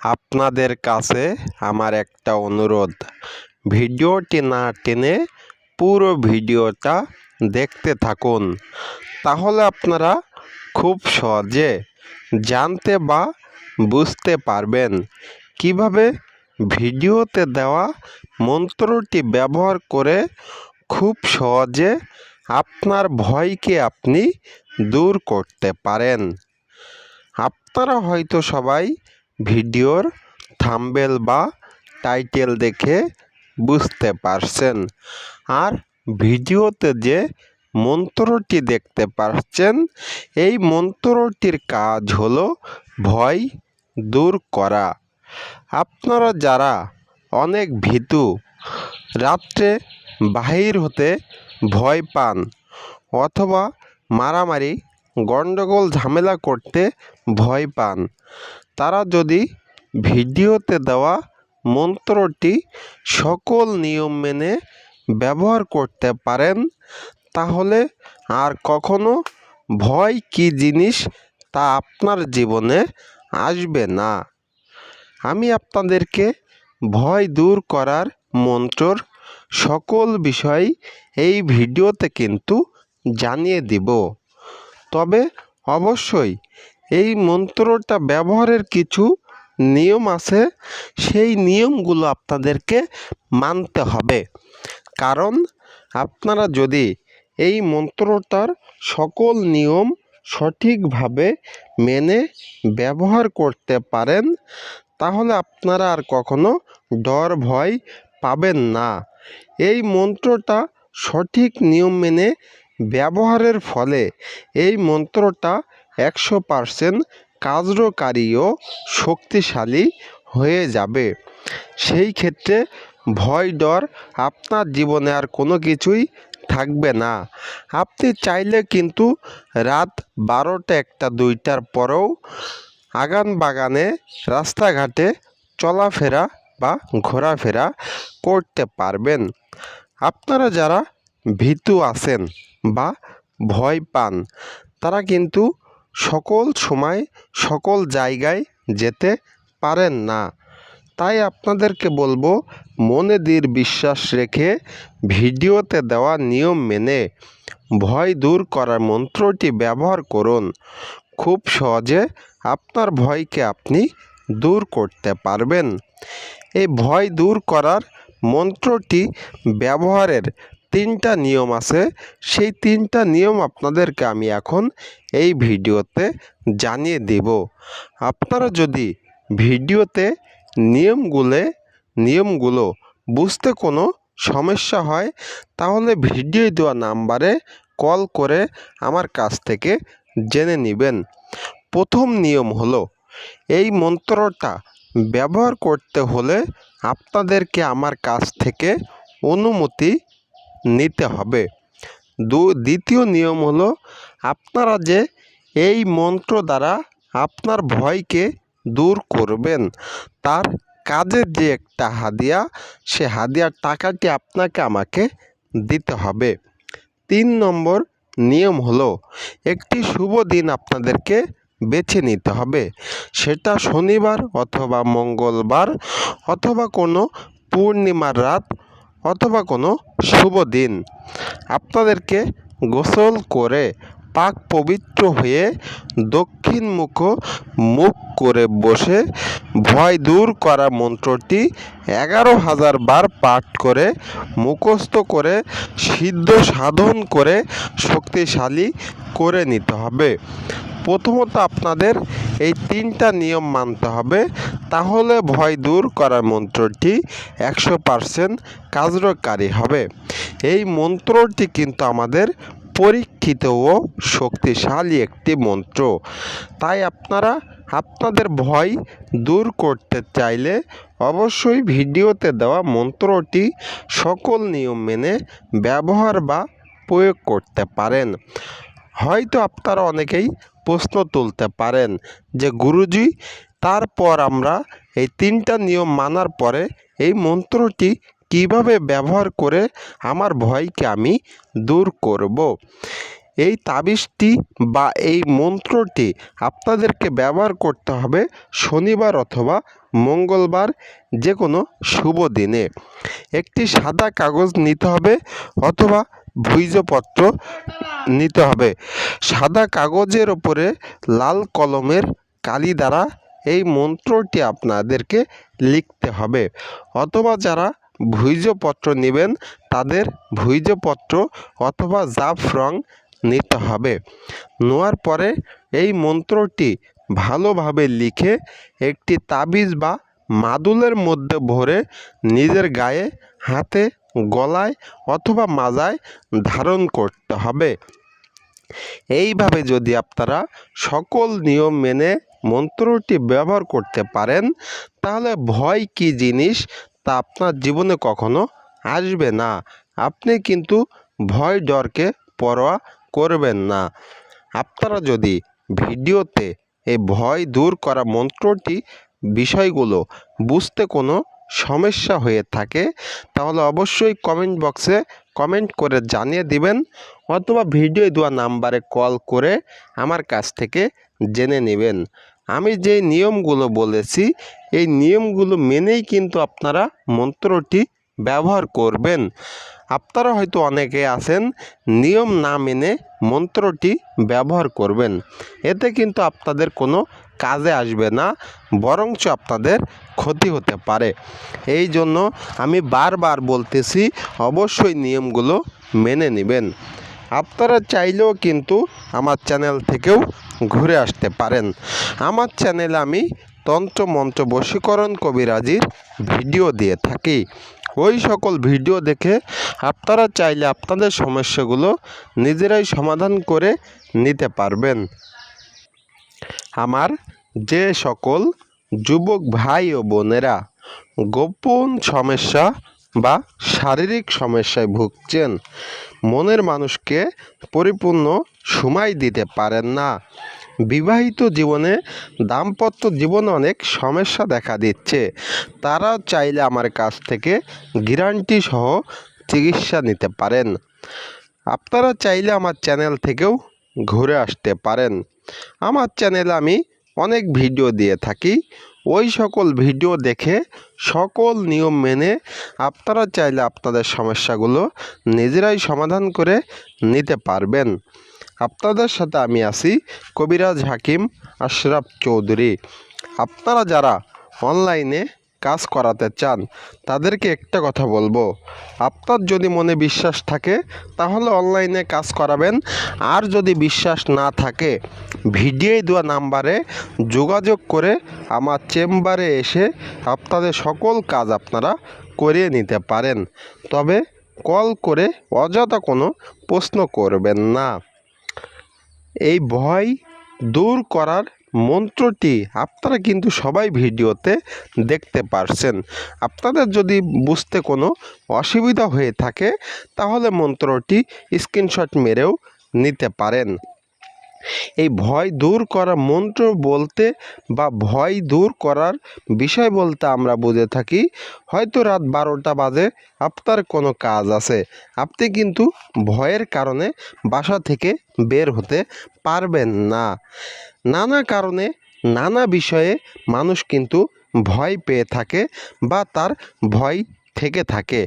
আপনাদের কাছে আমার একটা অনুরোধ। ভিডিওটি না টেনে পুরো ভিডিওটা দেখতে থাকুন। তাহলে আপনারা খুব সহজে জানতে বা বুঝতে পারবেন কীভাবে ভিডিওতে দেওয়া মন্ত্রটি ব্যবহার করে খুব সহজে আপনার ভয়কে আপনি দূর করতে পারেন। আপনারা হয়তো সবাই ভিডিওর থাম্বেল বা টাইটেল দেখে বুঝতে পারছেন। আর ভিডিওতে যে মন্ত্রটি দেখতে পাচ্ছেন এই মন্ত্রটির কাজ হলো ভয় দূর করা। আপনারা যারা অনেক ভীতু, রাত্রে বাহির হতে ভয় পান অথবা মারামারি গণ্ডগোল ঝামেলা করতে ভয় পান তারা যদি ভিডিওতে দেওয়া মন্ত্রটি সকল নিয়ম মেনে ব্যবহার করতে পারেন, তাহলে আর কখনো ভয় কী জিনিস তা আপনার জীবনে আসবে না। আমি আপনাদেরকে ভয় দূর করার মন্ত্রর সকল বিষয় এই ভিডিওতে কিন্তু জানিয়ে দিব। তবে অবশ্যই এই মন্ত্রটা ব্যবহারের কিছু নিয়ম আছে, সেই নিয়মগুলো আপনাদেরকে মানতে হবে। কারণ আপনারা যদি এই মন্ত্রটার সকল নিয়ম সঠিকভাবে মেনে ব্যবহার করতে পারেন, তাহলে আপনারা আর কখনো ডর ভয় পাবেন না। এই মন্ত্রটা সঠিক নিয়ম মেনে ব্যবহারের ফলে এই মন্ত্রটা একশো পারসেন্ট কার্যকারী ও শক্তিশালী হয়ে যাবে। সেই ক্ষেত্রে ভয়, ডর আপনার জীবনে আর কোনো কিছুই থাকবে না। আপনি চাইলে কিন্তু রাত বারোটা একটা দুইটার পরেও আগান বাগানে রাস্তাঘাটে চলাফেরা বা ঘোরাফেরা করতে পারবেন। আপনারা যারা ভীতু আছেন বা ভয় পান, তারা কিন্তু সকল সময়, সকল জায়গায় যেতে পারেন না। তাই আপনাদেরকে বলব, মনে দৃঢ় বিশ্বাস রেখে ভিডিওতে দেওয়া নিয়ম মেনে ভয় দূর করার মন্ত্রটি ব্যবহার করুন। খুব সহজে আপনার ভয়কে আপনি দূর করতে পারবেন। এই ভয় দূর করার মন্ত্রটি ব্যবহারের তিনটা নিয়ম আছে। সেই তিনটা নিয়ম আপনাদেরকে আমি এখন এই ভিডিওতে জানিয়ে দেব। আপনারা যদি ভিডিওতে নিয়মগুলো নিয়মগুলো বুঝতে কোনো সমস্যা হয়, তাহলে ভিডিও দেওয়া নাম্বারে কল করে আমার কাছ থেকে জেনে নেবেন। প্রথম নিয়ম হলো, এই মন্ত্রটা ব্যবহার করতে হলে আপনাদেরকে আমার কাছ থেকে অনুমতি নিতে হবে। দু, দ্বিতীয় নিয়ম হলো আপনারা যে এই মন্ত্র দ্বারা আপনার ভয়কে দূর করবেন, তার কাজের যে একটা হাদিয়া, সে হাদিয়ার টাকাটি আপনাকে আমাকে দিতে হবে। তিন নম্বর নিয়ম হলো একটি শুভ দিন আপনাদেরকে বেছে নিতে হবে। সেটা শনিবার অথবা মঙ্গলবার অথবা কোনো পূর্ণিমার রাত অথবা কোনো শুভ দিন। আপনাদেরকে গোসল করে পাক পবিত্র হয়ে দক্ষিণ মুখ মুখ করে বসে ভয় দূর করা মন্ত্রটি এগারো হাজার বার পাঠ করে, মুখস্থ করে, সিদ্ধ সাধন করে শক্তিশালী করে নিতে হবে। প্রথমত আপনাদের এই তিনটা নিয়ম মানতে হবে। তাহলে ভয় দূর করার মন্ত্রটি একশো পারসেন্ট কার্যকারী হবে। এই মন্ত্রটি কিন্তু আমাদের পরীক্ষিত ও শক্তিশালী একটি মন্ত্র। তাই আপনারা আপনাদের ভয় দূর করতে চাইলে অবশ্যই ভিডিওতে দেওয়া মন্ত্রটি সকল নিয়ম মেনে ব্যবহার বা প্রয়োগ করতে পারেন। হয়তো আপনারা অনেকেই প্রশ্ন তুলতে পারেন যে, গুরুজি তারপর আমরা এই তিনটা নিয়ম মানার পরে এই মন্ত্রটি কীভাবে ব্যবহার করে আমার ভয়কে আমি দূর করব। এই তাবিজটি বা এই মন্ত্রটি আপনাদেরকে ব্যবহার করতে হবে শনিবার অথবা মঙ্গলবার যে কোনো শুভ দিনে একটি সাদা কাগজ নিতে হবে অথবা ভুইজপত্র নিতে হবে সাদা কাগজের ওপরে লাল কলমের কালি দ্বারা এই মন্ত্রটি আপনাদেরকে লিখতে হবে। অথবা যারা ভুইজপত্র নেবেন, তাদের ভুইজপত্র অথবা জাফরং নিতে হবে। নেওয়ার পরে এই মন্ত্রটি ভালোভাবে লিখে একটি তাবিজ বা মাদুলের মধ্যে ভরে নিজের গায়ে, হাতে, গলায় অথবা মাজায় ধারণ করতে হবে। এইভাবে যদি আপনারা সকল নিয়ম মেনে মন্ত্রটি ব্যবহার করতে পারেন, তাহলে ভয় কী জিনিস তা আপনার জীবনে কখনো আসবে না। আপনি কিন্তু ভয় ডরকে পরোয়া করবেন না। আপনারা যদি ভিডিওতে এই ভয় দূর করা মন্ত্রটি, বিষয়গুলো বুঝতে কোনো সমস্যা হয়ে থাকে, তাহলে অবশ্যই কমেন্ট বক্সে কমেন্ট করে জানিয়ে দিবেন, অথবা ভিডিও দেওয়া নাম্বারে কল করে আমার কাছ থেকে জেনে নেবেন। আমি যে নিয়মগুলো বলেছি, এই নিয়মগুলো মেনেই কিন্তু আপনারা মন্ত্রটি ব্যবহার করবেন। আপনারা হয়তো অনেকে আছেন, নিয়ম না মেনে মন্ত্রটি ব্যবহার করবেন। এতে কিন্তু আপনাদের কোনো কাজে আসবে না, বরঞ্চ আপনাদের ক্ষতি হতে পারে। এই জন্য আমি বারবার বলতেছি, অবশ্যই নিয়মগুলো মেনে নেবেন। আপনারা চাইলেও কিন্তু আমার চ্যানেল থেকেও ঘুরে আসতে পারেন। আমার চ্যানেলে আমি তন্ত্র মন্ত্র বশীকরণ কবিরাজির ভিডিও দিয়ে থাকি। ওই সকল ভিডিও দেখে আপনারা চাইলে আপনাদের সমস্যাগুলো নিজেরাই সমাধান করে নিতে পারবেন। আমার যে সকল যুবক ভাই ও বোনেরা গোপন সমস্যা বা শারীরিক সমস্যায় ভুগছেন, মনের মানুষকে পরিপূর্ণ সময় দিতে পারেন না। বিবাহিত জীবনে দাম্পত্য জীবনে অনেক সমস্যা দেখা দিচ্ছে। তারা চাইলে আমার কাছ থেকে গ্যারান্টি সহ চিকিৎসা নিতে পারেন। আপনারা চাইলে আমার চ্যানেল থেকেও ঘুরে আসতে পারেন। আমার চ্যানেলে আমি অনেক ভিডিও দিয়ে থাকি। ওই সকল ভিডিও দেখে সকল নিয়ম মেনে আপনারা চাইলে আপনাদের সমস্যাগুলো নিজেরাই সমাধান করে নিতে পারবেন। আপনাদের সাথে আমি আছি কবিরাজ হাকিম আশরাফ চৌধুরী। আপনারা যারা অনলাইনে কাজ করাতে চান, তাদেরকে একটা কথা বলব। আপনার যদি মনে বিশ্বাস থাকে, তাহলে অনলাইনে কাজ করাবেন। আর যদি বিশ্বাস না থাকে ভিডিও দেওয়া নাম্বারে যোগাযোগ করে আমার চেম্বারে এসে আপনাদের সকল কাজ আপনারা করিয়ে নিতে পারেন। তবে কল করে অযথা কোনো প্রশ্ন করবেন না। এই ভয় দূর করার মন্ত্রটি আপনারা কিন্তু সবাই ভিডিওতে দেখতে পারছেন। আপনাদের যদি বুঝতে কোনো অসুবিধা হয়ে থাকে, তাহলে মন্ত্রটি স্ক্রিনশট মেরেও নিতে পারেন। এই ভয় দূর করা মন্ত্র বলতে বা ভয় দূর করার বিষয় বলতে আমরা বুঝে থাকি, হয়তো রাত বারোটা বাজে, আপনার কোনো কাজ আছে। আপনি কিন্তু ভয়ের কারণে বাসা থেকে বের হতে পারবেন না। নানা কারণে, নানা বিষয়ে মানুষ কিন্তু ভয় পেয়ে থাকে বা তার ভয় থেকে থাকে।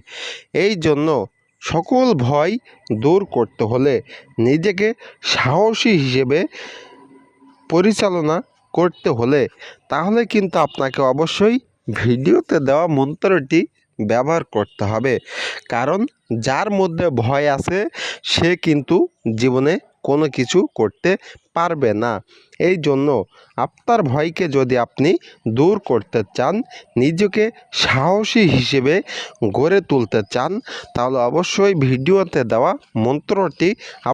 এই জন্য সকল ভয় দূর করতে হলে নিজেকে সাহসী হিসেবে পরিচালনা করতে হলে। তাহলে কিন্তু আপনাকে অবশ্যই ভিডিওতে দেওয়া মন্ত্রটি ব্যবহার করতে হবে। কারণ যার মধ্যে ভয় আছে, সে কিন্তু জীবনে কোনো কিছু করতে পারবে না। এই জন্য আপনার ভয়কে যদি আপনি দূর করতে চান, নিজেকে সাহসী হিসেবে গড়ে তুলতে চান, তাহলে অবশ্যই ভিডিওতে দেওয়া মন্ত্রটি